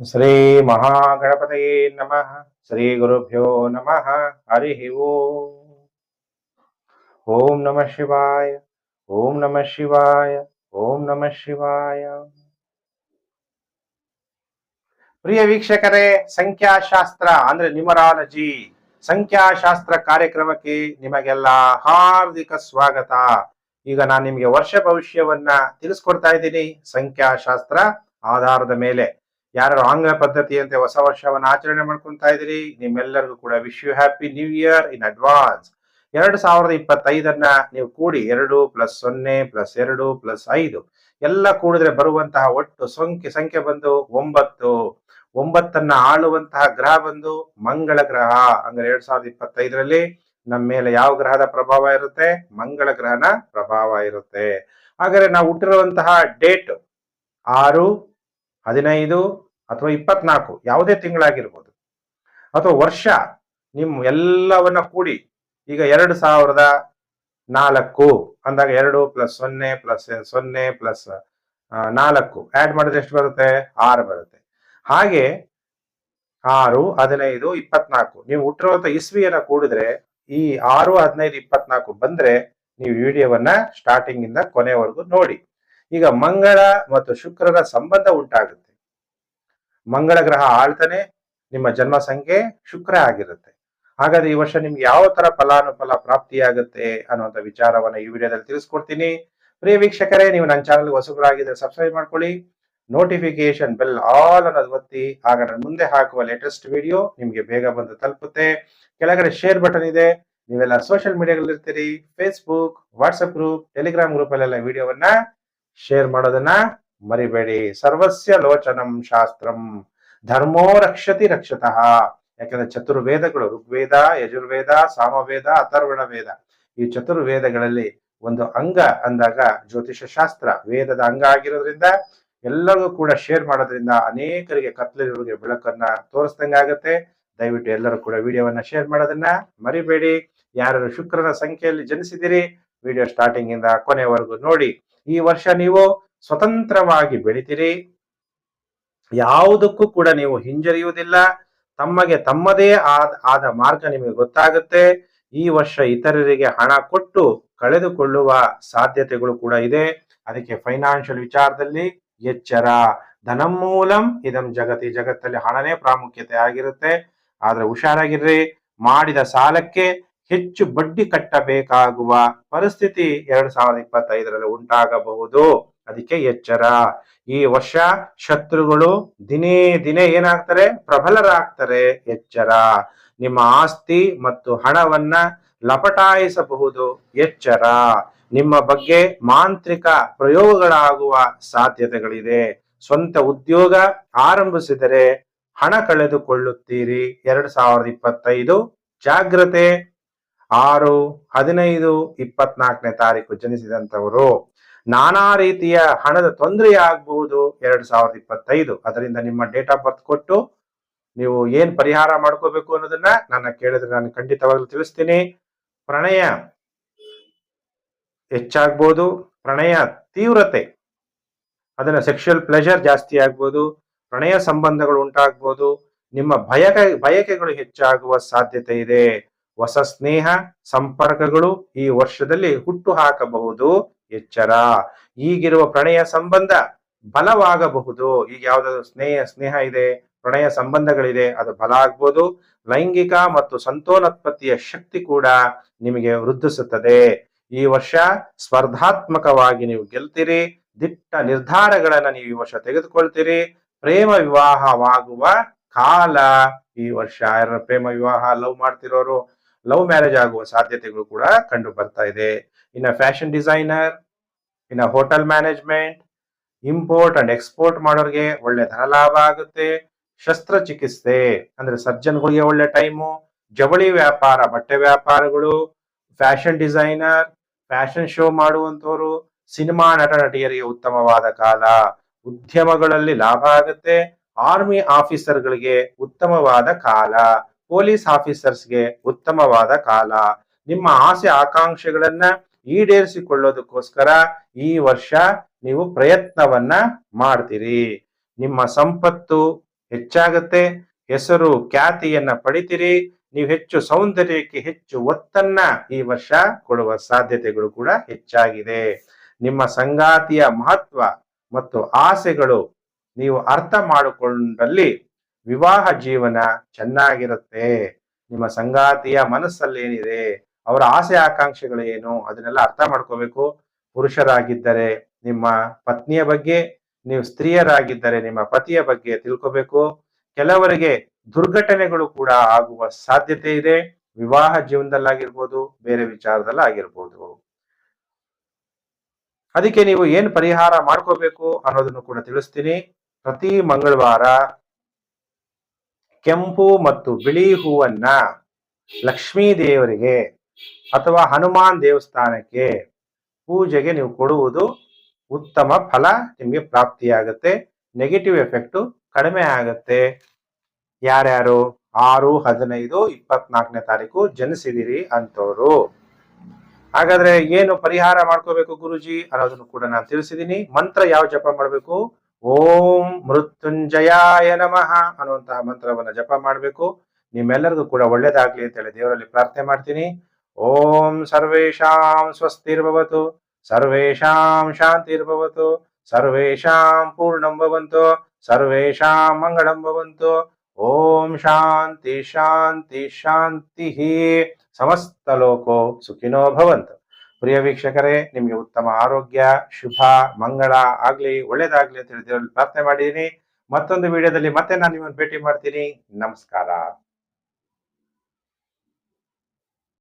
ಶ್ರೀ ಮಹಾಗಣಪತಯೇ ನಮಃ ಶ್ರೀ ಗುರುಭ್ಯೋ ನಮಃ ಹರಿ ಓಂ ಓಂ ನಮಃ ಶಿವಾಯ ಓಂ ನಮಃ ಶಿವಾಯ ಓಂ ನಮಃ ಶಿವಾಯ ಪ್ರಿಯ ವೀಕ್ಷಕರೇ, ಸಂಖ್ಯಾಶಾಸ್ತ್ರ ಅಂದ್ರೆ ನ್ಯೂಮರಾಲಜಿ ಸಂಖ್ಯಾಶಾಸ್ತ್ರ ಕಾರ್ಯಕ್ರಮಕ್ಕೆ ನಿಮಗೆಲ್ಲ ಹಾರ್ದಿಕ ಸ್ವಾಗತ. ಈಗ ನಾನು ನಿಮಗೆ ವರ್ಷ ಭವಿಷ್ಯವನ್ನ ತಿಳಿಸ್ಕೊಡ್ತಾ ಇದ್ದೀನಿ, ಸಂಖ್ಯಾಶಾಸ್ತ್ರ ಆಧಾರದ ಮೇಲೆ. ಯಾರು ಆಂಗ್ಲ ಪದ್ಧತಿಯಂತೆ ಹೊಸ ವರ್ಷವನ್ನ ಆಚರಣೆ ಮಾಡ್ಕೊಂತಾ ಇದ್ದೀರಿ? ನಿಮ್ಮೆಲ್ಲರಿಗೂ ಕೂಡ wish you happy new year in advance ಎರಡು ಸಾವಿರದ ಇಪ್ಪತ್ತೈದನ್ನ ನೀವು ಕೂಡಿ ಎರಡು ಪ್ಲಸ್ ಸೊನ್ನೆ ಪ್ಲಸ್ ಎರಡು ಪ್ಲಸ್ ಐದು ಎಲ್ಲ ಕೂಡಿದ್ರೆ ಬರುವಂತಹ ಒಟ್ಟು ಸಂಖ್ಯೆ ಸಂಖ್ಯೆ ಬಂದು ಒಂಬತ್ತು. ಒಂಬತ್ತನ್ನ ಆಳುವಂತಹ ಗ್ರಹ ಬಂದು ಮಂಗಳ ಗ್ರಹ. ಅಂದ್ರೆ ಎರಡ್ ಸಾವಿರದ ಇಪ್ಪತ್ತೈದರಲ್ಲಿ ನಮ್ಮ ಮೇಲೆ ಯಾವ ಗ್ರಹದ ಪ್ರಭಾವ ಇರುತ್ತೆ? ಮಂಗಳ ಗ್ರಹನ ಪ್ರಭಾವ ಇರುತ್ತೆ. ಹಾಗಾದ್ರೆ ನಾವು ಹುಟ್ಟಿರುವಂತಹ ಡೇಟ್ ಆರು ಹದಿನೈದು ಅಥವಾ ಇಪ್ಪತ್ನಾಲ್ಕು, ಯಾವುದೇ ತಿಂಗಳಾಗಿರ್ಬೋದು. ಅಥವಾ ವರ್ಷ ನಿಮ್ಮ ಎಲ್ಲವನ್ನ ಕೂಡಿ, ಈಗ ಎರಡು ಸಾವಿರದ ನಾಲ್ಕು ಅಂದಾಗ ಎರಡು ಪ್ಲಸ್ ಸೊನ್ನೆ ಪ್ಲಸ್ ಸೊನ್ನೆ ಪ್ಲಸ್ ನಾಲ್ಕು ಆ್ಯಡ್ ಮಾಡಿದ್ರೆ ಎಷ್ಟು ಬರುತ್ತೆ? ಆರು ಬರುತ್ತೆ. ಹಾಗೆ ಆರು, ಹದಿನೈದು, ಇಪ್ಪತ್ನಾಲ್ಕು, ನೀವು ಹುಟ್ಟಿರುವಂಥ ಇಸ್ವಿಯನ್ನು ಕೂಡಿದ್ರೆ, ಈ ಆರು, ಹದಿನೈದು, ಇಪ್ಪತ್ನಾಲ್ಕು ಬಂದ್ರೆ, ನೀವು ವಿಡಿಯೋವನ್ನ ಸ್ಟಾರ್ಟಿಂಗ್ ಇಂದ ಕೊನೆವರೆಗೂ ನೋಡಿ. ಈಗ ಮಂಗಳ ಮತ್ತು ಶುಕ್ರರ ಸಂಬಂಧ ಉಂಟಾಗುತ್ತೆ. ಮಂಗಳ ಗ್ರಹ ಆಳ್ತಾನೆ, ನಿಮ್ಮ ಜನ್ಮ ಸಂಖ್ಯೆ ಶುಕ್ರ ಆಗಿರುತ್ತೆ. ಹಾಗಾದ್ರೆ ಈ ವರ್ಷ ನಿಮ್ಗೆ ಯಾವ ತರ ಫಲಾನುಫಲ ಪ್ರಾಪ್ತಿಯಾಗುತ್ತೆ ಅನ್ನುವಂಥ ವಿಚಾರವನ್ನ ಈ ವಿಡಿಯೋದಲ್ಲಿ ತಿಳಿಸ್ಕೊಡ್ತೀನಿ. ಪ್ರಿಯ ವೀಕ್ಷಕರೇ, ನೀವು ನನ್ನ ಚಾನಲ್ ಹೊಸಬರಾಗಿದ್ರೆ ಸಬ್ಸ್ಕ್ರೈಬ್ ಮಾಡ್ಕೊಳ್ಳಿ. ನೋಟಿಫಿಕೇಶನ್ ಬೆಲ್ ಆಲ್ ಅನ್ನೋದು ಒತ್ತಿ, ಆಗ ನಾನು ಮುಂದೆ ಹಾಕುವ ಲೇಟೆಸ್ಟ್ ವಿಡಿಯೋ ನಿಮ್ಗೆ ಬೇಗ ಬಂದು ತಲುಪುತ್ತೆ. ಕೆಳಗಡೆ ಶೇರ್ ಬಟನ್ ಇದೆ. ನೀವೆಲ್ಲ ಸೋಷಿಯಲ್ ಇರ್ತೀರಿ. Facebook WhatsApp group Telegram group ಅಲ್ಲೆಲ್ಲ ವಿಡಿಯೋವನ್ನ ಶೇರ್ ಮಾಡೋದನ್ನ ಮರಿಬೇಡಿ. ಸರ್ವಸ್ಯ ಲೋಚನಂ ಶಾಸ್ತ್ರಂ. ಧರ್ಮೋ ರಕ್ಷತಿ ರಕ್ಷತಃ. ಯಾಕಂದ್ರೆ ಚತುರ್ವೇದಗಳು ಋಗ್ವೇದ, ಯಜುರ್ವೇದ, ಸಾಮವೇದ ಅಥರ್ವಣ ವೇದ ಈ ಚತುರ್ವೇದಗಳಲ್ಲಿ ಒಂದು ಅಂಗ ಅಂದಾಗ ಜ್ಯೋತಿಷ ಶಾಸ್ತ್ರ ವೇದದ ಅಂಗ ಆಗಿರೋದ್ರಿಂದ ಎಲ್ಲರಿಗೂ ಕೂಡ ಶೇರ್ ಮಾಡೋದ್ರಿಂದ ಅನೇಕರಿಗೆ ಕತ್ಲಿರೋರಿಗೆ ಬೆಳಕನ್ನ ತೋರಿಸ್ದಂಗಾಗತ್ತೆ ದಯವಿಟ್ಟು ಎಲ್ಲರೂ ಕೂಡ ವಿಡಿಯೋವನ್ನ ಶೇರ್ ಮಾಡೋದನ್ನ ಮರಿಬೇಡಿ. ಯಾರು ಶುಕ್ರನ ಸಂಖ್ಯೆಯಲ್ಲಿ ಜನಿಸಿದಿರಿ ವಿಡಿಯೋ ಸ್ಟಾರ್ಟಿಂಗ್ ಇಂದ ಕೊನೆವರೆಗೂ ನೋಡಿ. ಈ ವರ್ಷ ನೀವು ಸ್ವತಂತ್ರವಾಗಿ ಬೆಳಿತೀರಿ. ಯಾವುದಕ್ಕೂ ಕೂಡ ನೀವು ಹಿಂಜರಿಯುವುದಿಲ್ಲ. ತಮಗೆ ತಮ್ಮದೇ ಆದ ಆದ ಮಾರ್ಗ ನಿಮಗೆ ಗೊತ್ತಾಗುತ್ತೆ. ಈ ವರ್ಷ ಇತರರಿಗೆ ಹಣ ಕೊಟ್ಟು ಕಳೆದುಕೊಳ್ಳುವ ಸಾಧ್ಯತೆಗಳು ಕೂಡ ಇದೆ. ಅದಕ್ಕೆ ಫೈನಾನ್ಷಿಯಲ್ ವಿಚಾರದಲ್ಲಿ ಎಚ್ಚರ. ಧನಮೂಲಂ ಇದಂ ಜಗತಿ. ಜಗತ್ತಲ್ಲಿ ಹಣನೇ ಪ್ರಾಮುಖ್ಯತೆ ಆಗಿರುತ್ತೆ. ಆದ್ರೆ ಹುಷಾರಾಗಿರ್ರಿ. ಮಾಡಿದ ಸಾಲಕ್ಕೆ ಹೆಚ್ಚು ಬಡ್ಡಿ ಕಟ್ಟಬೇಕಾಗುವ ಪರಿಸ್ಥಿತಿ ಎರಡ್ ಸಾವಿರದ ಇಪ್ಪತ್ತೈದರಲ್ಲಿ ಉಂಟಾಗಬಹುದು. ಅದಕ್ಕೆ ಎಚ್ಚರ. ಈ ವರ್ಷ ಶತ್ರುಗಳು ದಿನೇ ದಿನೇ ಏನಾಗ್ತಾರೆ? ಪ್ರಬಲರಾಗ್ತಾರೆ. ಎಚ್ಚರ. ನಿಮ್ಮ ಆಸ್ತಿ ಮತ್ತು ಹಣವನ್ನ ಲಪಟಾಯಿಸಬಹುದು. ಎಚ್ಚರ. ನಿಮ್ಮ ಬಗ್ಗೆ ಮಾಂತ್ರಿಕ ಪ್ರಯೋಗಗಳಾಗುವ ಸಾಧ್ಯತೆಗಳಿದೆ. ಸ್ವಂತ ಉದ್ಯೋಗ ಆರಂಭಿಸಿದರೆ ಹಣ ಕಳೆದುಕೊಳ್ಳುತ್ತೀರಿ. ಎರಡ್ ಸಾವಿರದ ಇಪ್ಪತ್ತೈದು ಜಾಗ್ರತೆ ಆರು, ಹದಿನೈದು, ಇಪ್ಪತ್ನಾಲ್ಕನೇ ತಾರೀಕು ಜನಿಸಿದಂಥವರು ನಾನಾ ರೀತಿಯ ಹಣದ ತೊಂದರೆ ಆಗಬಹುದು ಎರಡ್ ಸಾವಿರದ ಇಪ್ಪತ್ತೈದು. ಅದರಿಂದ ನಿಮ್ಮ ಡೇಟ್ ಆಫ್ ಬರ್ತ್ ಕೊಟ್ಟು ನೀವು ಏನ್ ಪರಿಹಾರ ಮಾಡ್ಕೋಬೇಕು ಅನ್ನೋದನ್ನ ನನ್ನ ಕೇಳಿದ್ರೆ ನಾನು ಖಂಡಿತವಾಗ್ಲೂ ತಿಳಿಸ್ತೀನಿ. ಪ್ರಣಯ ಹೆಚ್ಚಾಗ್ಬೋದು. ಪ್ರಣಯ ತೀವ್ರತೆ, ಅದನ್ನ ಸೆಕ್ಷುಯಲ್ ಪ್ಲೆಜರ್ ಜಾಸ್ತಿ ಆಗ್ಬೋದು. ಪ್ರಣಯ ಸಂಬಂಧಗಳು ಉಂಟಾಗ್ಬೋದು. ನಿಮ್ಮ ಬಯಕೆ, ಬಯಕೆಗಳು ಹೆಚ್ಚಾಗುವ ಸಾಧ್ಯತೆ ಇದೆ. ಹೊಸ ಸ್ನೇಹ, ಸಂಪರ್ಕಗಳು ಈ ವರ್ಷದಲ್ಲಿ ಹುಟ್ಟು ಹಾಕಬಹುದು ಎಚ್ಚರ. ಈಗಿರುವ ಪ್ರಣಯ ಸಂಬಂಧ ಬಲವಾಗಬಹುದು. ಈಗ ಯಾವ್ದಾದ್ರು ಸ್ನೇಹ ಸ್ನೇಹ ಇದೆ, ಪ್ರಣಯ ಸಂಬಂಧಗಳಿದೆ, ಅದು ಬಲ ಆಗ್ಬೋದು. ಲೈಂಗಿಕ ಮತ್ತು ಸಂತಾನೋತ್ಪತ್ತಿಯ ಶಕ್ತಿ ಕೂಡ ನಿಮಗೆ ವೃದ್ಧಿಸುತ್ತದೆ. ಈ ವರ್ಷ ಸ್ಪರ್ಧಾತ್ಮಕವಾಗಿ ನೀವು ಗೆಲ್ತೀರಿ. ದಿಟ್ಟ ನಿರ್ಧಾರಗಳನ್ನ ನೀವು ಈ ವರ್ಷ ತೆಗೆದುಕೊಳ್ತೀರಿ. ಪ್ರೇಮ ವಿವಾಹವಾಗುವ ಕಾಲ ಈ ವರ್ಷ. ಯಾರ ಪ್ರೇಮ ವಿವಾಹ ಲವ್ ಮಾಡ್ತಿರೋರು ಲವ್ ಮ್ಯಾರೇಜ್ ಆಗುವ ಸಾಧ್ಯತೆಗಳು ಕೂಡ ಕಂಡು ಬರ್ತಾ ಇದೆ. ಇನ್ನ ಫ್ಯಾಷನ್ ಡಿಸೈನರ್, ಇನ್ನ hotel management, import and export ಮಾಡೋರಿಗೆ ಒಳ್ಳೆ ಧನ ಲಾಭ ಆಗುತ್ತೆ ಶಸ್ತ್ರಚಿಕಿತ್ಸೆ ಅಂದ್ರೆ ಸರ್ಜನ್ಗಳಿಗೆ ಒಳ್ಳೆ ಟೈಮು, ಜವಳಿ ವ್ಯಾಪಾರ, ಬಟ್ಟೆ ವ್ಯಾಪಾರಗಳು, ಫ್ಯಾಷನ್ ಡಿಸೈನರ್, ಫ್ಯಾಷನ್ ಶೋ ಮಾಡುವಂತವರು ಸಿನಿಮಾ ನಟ ನಟಿಯರಿಗೆ ಉತ್ತಮವಾದ ಕಾಲ. ಉದ್ಯಮಗಳಲ್ಲಿ ಲಾಭ ಆಗುತ್ತೆ. ಆರ್ಮಿ ಆಫೀಸರ್ಗಳಿಗೆ ಉತ್ತಮವಾದ ಕಾಲ. ಪೊಲೀಸ್ ಆಫೀಸರ್ಸ್ಗೆ ಉತ್ತಮವಾದ ಕಾಲ. ನಿಮ್ಮ ಆಸೆ ಆಕಾಂಕ್ಷೆಗಳನ್ನ ಈಡೇರಿಸಿಕೊಳ್ಳೋದಕ್ಕೋಸ್ಕರ ಈ ವರ್ಷ ನೀವು ಪ್ರಯತ್ನವನ್ನ ಮಾಡ್ತೀರಿ. ನಿಮ್ಮ ಸಂಪತ್ತು ಹೆಚ್ಚಾಗುತ್ತೆ, ಹೆಸರು ಖ್ಯಾತಿಯನ್ನ ಪಡಿತೀರಿ, ನೀವು ಹೆಚ್ಚು ಸೌಂದರ್ಯಕ್ಕೆ ಹೆಚ್ಚು ಒತ್ತನ್ನ ಈ ವರ್ಷ ಕೊಡುವ ಸಾಧ್ಯತೆಗಳು ಕೂಡ ಹೆಚ್ಚಾಗಿದೆ. ನಿಮ್ಮ ಸಂಗಾತಿಯ ಮಹತ್ವ ಮತ್ತು ಆಸೆಗಳು ನೀವು ಅರ್ಥ ಮಾಡಿಕೊಂಡಲ್ಲಿ ವಿವಾಹ ಜೀವನ ಚೆನ್ನಾಗಿರುತ್ತೆ. ನಿಮ್ಮ ಸಂಗಾತಿಯ ಮನಸ್ಸಲ್ಲಿ ಏನಿದೆ, ಅವರ ಆಸೆ ಆಕಾಂಕ್ಷೆಗಳೇನು ಅದನ್ನೆಲ್ಲ ಅರ್ಥ ಮಾಡ್ಕೋಬೇಕು. ಪುರುಷರಾಗಿದ್ದರೆ ನಿಮ್ಮ ಪತ್ನಿಯ ಬಗ್ಗೆ, ನೀವು ಸ್ತ್ರೀಯರಾಗಿದ್ದರೆ ನಿಮ್ಮ ಪತಿಯ ಬಗ್ಗೆ ತಿಳ್ಕೋಬೇಕು. ಕೆಲವರಿಗೆ ದುರ್ಘಟನೆಗಳು ಕೂಡ ಆಗುವ ಸಾಧ್ಯತೆ ಇದೆ. ವಿವಾಹ ಜೀವನದಲ್ಲಾಗಿರ್ಬೋದು, ಬೇರೆ ವಿಚಾರದಲ್ಲಾಗಿರ್ಬೋದು. ಅದಕ್ಕೆ ನೀವು ಏನ್ ಪರಿಹಾರ ಮಾಡ್ಕೋಬೇಕು ಅನ್ನೋದನ್ನು ಕೂಡ ತಿಳಿಸ್ತೀನಿ. ಪ್ರತಿ ಮಂಗಳವಾರ ಕೆಂಪು ಮತ್ತು ಬಿಳಿ ಹೂವನ್ನ ಲಕ್ಷ್ಮೀ ದೇವರಿಗೆ ಅಥವಾ ಹನುಮಾನ್ ದೇವಸ್ಥಾನಕ್ಕೆ ಪೂಜೆಗೆ ನೀವು ಕೊಡುವುದು ಉತ್ತಮ ಫಲ, ನಿಮಗೆ ಪ್ರಾಪ್ತಿಯಾಗುತ್ತೆ. ನೆಗೆಟಿವ್ ಎಫೆಕ್ಟ್ ಕಡಿಮೆ ಆಗುತ್ತೆ. ಯಾರ್ಯಾರು? ಆರು, ಹದಿನೈದು, ಇಪ್ಪತ್ನಾಲ್ಕನೇ ತಾರೀಕು ಜನಿಸಿದಿರಿ ಅಂತವರು ಹಾಗಾದ್ರೆ ಏನು ಪರಿಹಾರ ಮಾಡ್ಕೋಬೇಕು ಗುರುಜಿ? ಅನ್ನೋದನ್ನು ಕೂಡ ನಾನು ತಿಳಿಸಿದ್ದೀನಿ. ಮಂತ್ರ ಯಾವ ಜಪ ಮಾಡಬೇಕು? ಓಂ ಮೃತ್ಯುಂಜಯಾಯ ನಮಃ ಅನ್ನುವಂತಹ ಮಂತ್ರವನ್ನು ಜಪ ಮಾಡಬೇಕು. ನಿಮ್ಮೆಲ್ಲರಿಗೂ ಕೂಡ ಒಳ್ಳೇದಾಗ್ಲಿ ಅಂತ ಹೇಳಿ ದೇವರಲ್ಲಿ ಪ್ರಾರ್ಥನೆ ಮಾಡ್ತೀನಿ. ಓಂ ಸರ್ವೇಶಾಂ ಸ್ವಸ್ತಿರ್ಭವತು ಸರ್ವೇಶಾಂ ಶಾಂತಿರ್ಭವತು ಸರ್ವೇಶಾಂ ಪೂರ್ಣಂ ಭವಂತು ಸರ್ವೇಶಾಂ ಮಂಗಳಂ ಭವಂತು. ಓಂ ಶಾಂತಿ ಶಾಂತಿ ಶಾಂತಿ ಸಮಸ್ತ ಲೋಕೋ ಸುಖಿನೋ ಭವಂತು. ಪ್ರಿಯ ವೀಕ್ಷಕರೇ, ನಿಮಗೆ ಉತ್ತಮ ಆರೋಗ್ಯ, ಶುಭ, ಮಂಗಳ ಆಗ್ಲಿ, ಒಳ್ಳೇದಾಗ್ಲಿ ಅಂತ ಹೇಳಿ ಪ್ರಾರ್ಥನೆ ಮಾಡಿದ್ದೀನಿ. ಮತ್ತೊಂದು ವಿಡಿಯೋದಲ್ಲಿ ಮತ್ತೆ ನಾನು ನಿಮ್ಮನ್ನು ಭೇಟಿ ಮಾಡ್ತೀನಿ. ನಮಸ್ಕಾರ.